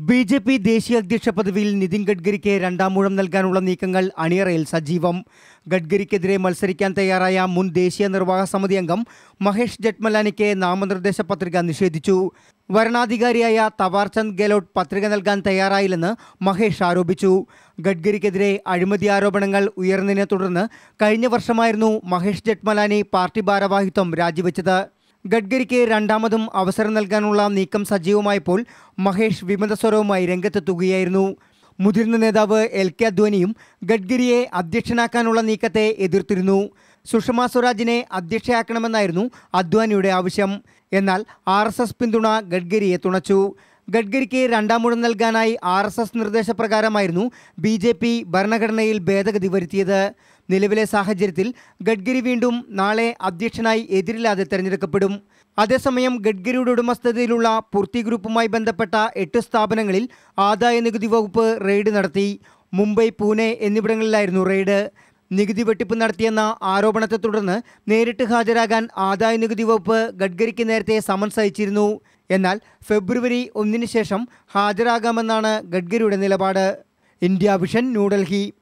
B J P ദേശീയ അധ്യക്ഷ പദവിയിൽ നിതിൻ ഗഡ്കരിക്ക് രണ്ടാം മൂഴം നൽകാനുള്ള നീക്കങ്ങൾ അണിയറയിൽ സജീവം. ഗഡ്കരിക്കെതിരെ മത്സരിക്കാൻ തയ്യാറായ മുൻ ദേശീയ നിർവാഹക സമിതി അംഗം മഹേഷ് ജെറ്റ്മലാനിക്ക് നാമനിർദ്ദേശ പത്രിക നിഷേധിച്ചു. വരണാധികാരിയായ തവാർചന്ദ് ഗെലോട്ട് പത്രിക നൽകാൻ തയ്യാറായില്ലെന്ന് മഹേഷ് ആരോപിച്ചു. ഗഡ്കരിക്കെതിരെ അഴിമതി ആരോപണങ്ങൾ ഉയർന്നതിനെ തുടർന്ന് കഴിഞ്ഞ വർഷമായിരുന്നു മഹേഷ് ജട്മലാനി പാർട്ടി ഭാരവാഹിത്വം രാജിവെച്ചത്. ഗഡ്കരിക്ക് രണ്ടാമതും അവസരം നൽകാനുള്ള നീക്കം സജീവമായപ്പോൾ മഹേഷ് വിമതസ്വരവുമായി രംഗത്തെത്തുകയായിരുന്നു. മുതിർന്ന നേതാവ് എൽ കെ അദ്വാനിയും ഗഡ്കരിയെ അധ്യക്ഷനാക്കാനുള്ള നീക്കത്തെ എതിർത്തിരുന്നു. സുഷമ സ്വരാജിനെ അധ്യക്ഷയാക്കണമെന്നായിരുന്നു അദ്വാനിയുടെ ആവശ്യം. എന്നാൽ ആർ എസ് എസ് പിന്തുണ ഗഡ്കരിയെ തുണച്ചു. ഗഡ്കരിക്ക് രണ്ടാം മുഴം നൽകാനായി ആർ എസ് എസ് നിർദ്ദേശപ്രകാരമായിരുന്നു ബി ജെ പി ഭരണഘടനയിൽ ഭേദഗതി വരുത്തിയത്. നിലവിലെ സാഹചര്യത്തിൽ ഗഡ്കരി വീണ്ടും നാളെ അധ്യക്ഷനായി എതിരില്ലാതെ തെരഞ്ഞെടുക്കപ്പെടും. അതേസമയം ഗഡ്കരിയുടെ ഉടമസ്ഥതയിലുള്ള പൂർത്തി ഗ്രൂപ്പുമായി ബന്ധപ്പെട്ട എട്ട് സ്ഥാപനങ്ങളിൽ ആദായ നികുതി വകുപ്പ് റെയ്ഡ് നടത്തി. മുംബൈ പൂനെ എന്നിവിടങ്ങളിലായിരുന്നു റെയ്ഡ്. നികുതി വെട്ടിപ്പ് നടത്തിയെന്ന ആരോപണത്തെ തുടർന്ന് നേരിട്ട് ഹാജരാകാൻ ആദായ നികുതി വകുപ്പ് ഗഡ്കരിക്ക് നേരത്തെ സമൻസ് അയച്ചിരുന്നു. എന്നാൽ ഫെബ്രുവരി ഒന്നിന് ശേഷം ഹാജരാകാമെന്നാണ് ഗഡ്കരിയുടെ നിലപാട്. India Vision New Delhi.